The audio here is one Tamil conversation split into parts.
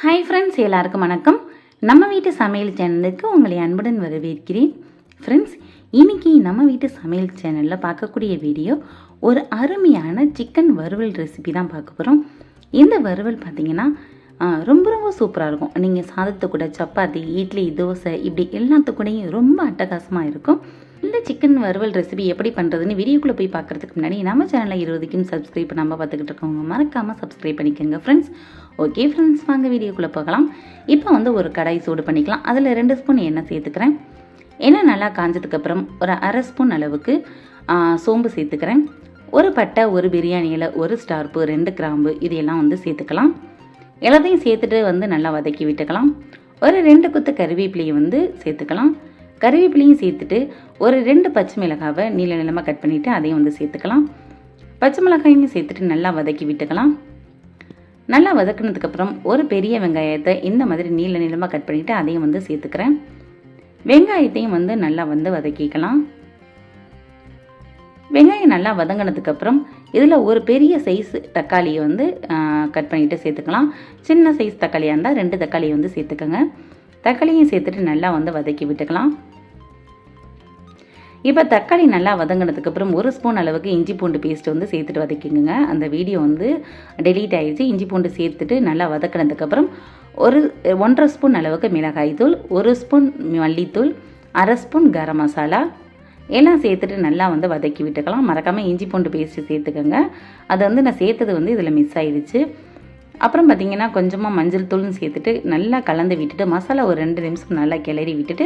ஹாய் ஃப்ரெண்ட்ஸ் எல்லாருக்கும் வணக்கம். நம்ம வீட்டு சமையல் சேனலுக்கு உங்களை அன்புடன் வரவேற்கிறேன். ஃப்ரெண்ட்ஸ் இன்னைக்கு நம்ம வீட்டு சமையல் சேனலில் பார்க்கக்கூடிய வீடியோ ஒரு அருமையான சிக்கன் வறுவல் ரெசிபி தான் பார்க்க போகிறோம் இந்த வறுவல் பார்த்தீங்கன்னா ரொம்ப ரொம்ப சூப்பராக இருக்கும். நீங்கள் சாதத்து கூட சப்பாத்தி இட்லி தோசை இப்படி எல்லாத்து கூடயும் ரொம்ப அட்டகாசமாக இருக்கும். இந்த சிக்கன் வறுவல் ரெசிபி எப்படி பண்ணுறதுன்னு வீடியோக்குள்ளே போய் பார்க்குறதுக்கு முன்னாடி நம்ம சேனலில் இருபதுக்கும் சப்ஸ்கிரைப் பண்ணாமல் பார்த்துக்கிட்டு இருக்கவங்க மறக்காமல் சப்ஸ்கிரைப் பண்ணிக்கோங்க ஃப்ரெண்ட்ஸ் ஓகே ஃப்ரெண்ட்ஸ் வாங்க வீடியோக்குள்ளே போகலாம். இப்போ வந்து ஒரு கடாய் சூடு பண்ணிக்கலாம். அதில் ரெண்டு ஸ்பூன் எண்ணெய் சேர்த்துக்கிறேன். எண்ணெய் நல்லா காஞ்சதுக்கப்புறம் ஒரு அரை ஸ்பூன் அளவுக்கு சோம்பு சேர்த்துக்கிறேன். ஒரு பட்டை ஒரு பிரியாணியில் ஒரு ஸ்டார்ப்பு ரெண்டு கிராம்பு இதையெல்லாம் வந்து சேர்த்துக்கலாம். எல்லாத்தையும் சேர்த்துட்டு வந்து நல்லா வதக்கி விட்டுக்கலாம். ஒரு ரெண்டு குத்து கருவேப்பிலையை வந்து சேர்த்துக்கலாம். கருவேப்பிலையும் சேர்த்துட்டு ஒரு ரெண்டு பச்சை மிளகாவை நீல நிலமாக கட் பண்ணிவிட்டு அதையும் வந்து சேர்த்துக்கலாம். பச்சை மிளகாயும் சேர்த்துட்டு நல்லா வதக்கி விட்டுக்கலாம். நல்லா வதக்குனதுக்கப்புறம் ஒரு பெரிய வெங்காயத்தை இந்த மாதிரி நீல நிலமாக கட் பண்ணிவிட்டு அதையும் வந்து சேர்த்துக்கிறேன். வெங்காயத்தையும் வந்து நல்லா வந்து வதக்கிக்கலாம். வெங்காயம் நல்லா வதங்கினதுக்கப்புறம் இதில் ஒரு பெரிய சைஸ் தக்காளியை வந்து கட் பண்ணிவிட்டு சேர்த்துக்கலாம். சின்ன சைஸ் தக்காளியாக இருந்தால் ரெண்டு தக்காளியை வந்து சேர்த்துக்கோங்க. தக்காளியும் சேர்த்துட்டு நல்லா வந்து வதக்கி விட்டுக்கலாம். இப்போ தக்காளி நல்லா வதங்கினதுக்கப்புறம் ஒரு ஸ்பூன் அளவுக்கு இஞ்சி பூண்டு பேஸ்ட் வந்து சேர்த்துட்டு வதக்கிக்கோங்க. அந்த வீடியோ வந்து டெலீட் ஆகிடுச்சு இஞ்சி பூண்டு சேர்த்துட்டு நல்லா வதக்கினதுக்கப்புறம் ஒரு ஒன்றரை ஸ்பூன் அளவுக்கு மிளகாய் தூள் ஒரு ஸ்பூன் மல்லித்தூள் அரை ஸ்பூன் கரம் மசாலா எல்லாம் சேர்த்துட்டு நல்லா வந்து வதக்கி விட்டுக்கலாம். மறக்காமல் இஞ்சி பூண்டு பேஸ்ட்டு சேர்த்துக்கோங்க. அது வந்து நான் சேர்த்தது வந்து இதில் மிஸ் ஆயிடுச்சு. அப்புறம் பார்த்தீங்கன்னா கொஞ்சமாக மஞ்சள் தூள்னு சேர்த்துட்டு நல்லா கலந்து விட்டுட்டு மசாலா ஒரு ரெண்டு நிமிஷம் நல்லா கிளறி விட்டுட்டு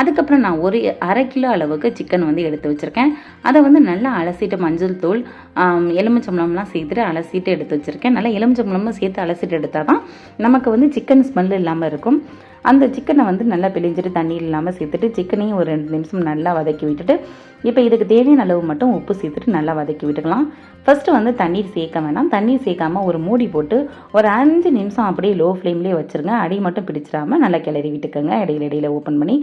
அதுக்கப்புறம் நான் ஒரு அரை கிலோ அளவுக்கு சிக்கன் வந்து எடுத்து வச்சுருக்கேன். அதை வந்து நல்லா அலசிட்டு மஞ்சள் தூள் ஆம், எலுமிச்சம்பழம்லாம் சேர்த்துட்டு அலசிட்டு எடுத்து வச்சுருக்கேன். நல்லா எலுமிச்சம்பழமும் சேர்த்து அலசிட்டு எடுத்தால் தான் நமக்கு வந்து சிக்கன் ஸ்மெல் இல்லாமல் இருக்கும். அந்த சிக்கனை வந்து நல்லா பிழிஞ்சிட்டு தண்ணி இல்லாமல் சேர்த்துட்டு சிக்கனையும் ஒரு ரெண்டு நிமிஷம் நல்லா வதக்கி விட்டுட்டு இப்போ இதுக்கு தேவையான அளவு மட்டும் உப்பு சேர்த்துட்டு நல்லா வதக்கி விட்டுக்கலாம். ஃபஸ்ட்டு வந்து தண்ணீர் சேர்க்க வேணாம். தண்ணீர் சேர்க்காம ஒரு மூடி போட்டு ஒரு அஞ்சு நிமிஷம் அப்படியே லோ ஃப்ளேம்லேயே வச்சுருங்க. அடி மட்டும் பிடிச்சிடாமல் நல்லா கிளறி விட்டுக்கோங்க. இடையில இடையில ஓப்பன் பண்ணி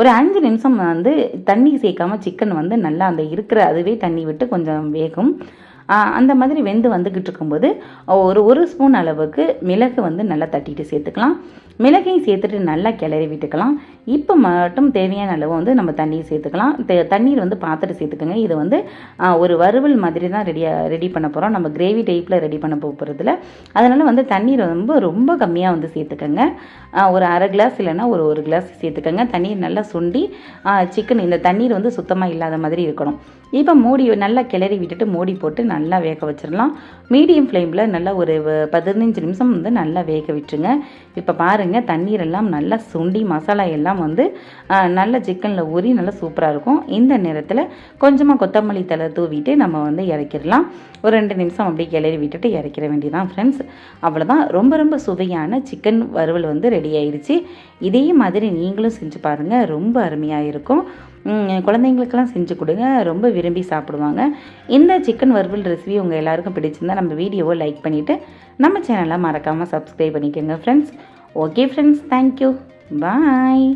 ஒரு அஞ்சு நிமிஷம் வந்து தண்ணி சேர்க்காம சிக்கன் வந்து நல்லா அந்த இருக்கிற அதுவே தண்ணி விட்டு கொஞ்சம் வேகும். அந்த மாதிரி வெந்து வந்துக்கிட்டு இருக்கும்போது ஒரு ஒரு ஸ்பூன் அளவுக்கு மிளகு வந்து நல்லா தட்டிட்டு சேர்த்துக்கலாம். மிளகையும் சேர்த்துட்டு நல்லா கிளறி விட்டுக்கலாம். இப்போ மட்டும் தேவையான அளவு வந்து நம்ம தண்ணீர் சேர்த்துக்கலாம். தண்ணீர் வந்து பார்த்துட்டு சேர்த்துக்கோங்க. இது வந்து ஒரு வறுவல் மாதிரி தான் ரெடியாக ரெடி பண்ண போகிறோம் நம்ம கிரேவி டைப்பில் ரெடி பண்ண போகிறதுல அதனால் வந்து தண்ணீர் ரொம்ப ரொம்ப கம்மியாக வந்து சேர்த்துக்கோங்க. ஒரு அரை கிளாஸ் இல்லைன்னா ஒரு ஒரு கிளாஸ் சேர்த்துக்கோங்க. தண்ணீர் நல்லா சுண்டி சிக்கன் இந்த தண்ணீர் வந்து சுத்தமாக இல்லாத மாதிரி இருக்கணும். இப்போ மூடி நல்லா கிளறி விட்டுட்டு மூடி போட்டு நல்லா வேக வச்சிடலாம் மீடியம் ஃப்ளேமில் நல்லா ஒரு பதினஞ்சு நிமிஷம் வந்து நல்லா வேக விட்டுருங்க. இப்போ பாருங்கள் தண்ணீர் எல்லாம் நல்லா சுண்டி மசாலா எல்லாம் வந்து நல்ல சிக்கனில் ஊறி நல்லா சூப்பராக இருக்கும். இந்த நேரத்தில் கொஞ்சமாக கொத்தமல்லி தலை தூவிட்டு நம்ம வந்து இறக்கிடலாம் ஒரு ரெண்டு நிமிஷம் அப்படியே கிளறி விட்டுட்டு இறக்கிற வேண்டியதான் ஃப்ரெண்ட்ஸ் அவ்வளோதான் ரொம்ப ரொம்ப சுவையான சிக்கன் வறுவல் வந்து ரெடி ஆயிடுச்சு இதே மாதிரி நீங்களும் செஞ்சு பாருங்கள் ரொம்ப அருமையாக இருக்கும். குழந்தைங்களுக்கெல்லாம் செஞ்சு கொடுங்க. ரொம்ப விரும்பி சாப்பிடுவாங்க. இந்த சிக்கன் வறுவல் ரெசிபி உங்கள் எல்லாருக்கும் பிடிச்சிருந்தா நம்ம வீடியோவை லைக் பண்ணிவிட்டு நம்ம சேனலை மறக்காமல் சப்ஸ்கிரைப் பண்ணிக்கோங்க friends okay friends thank you bye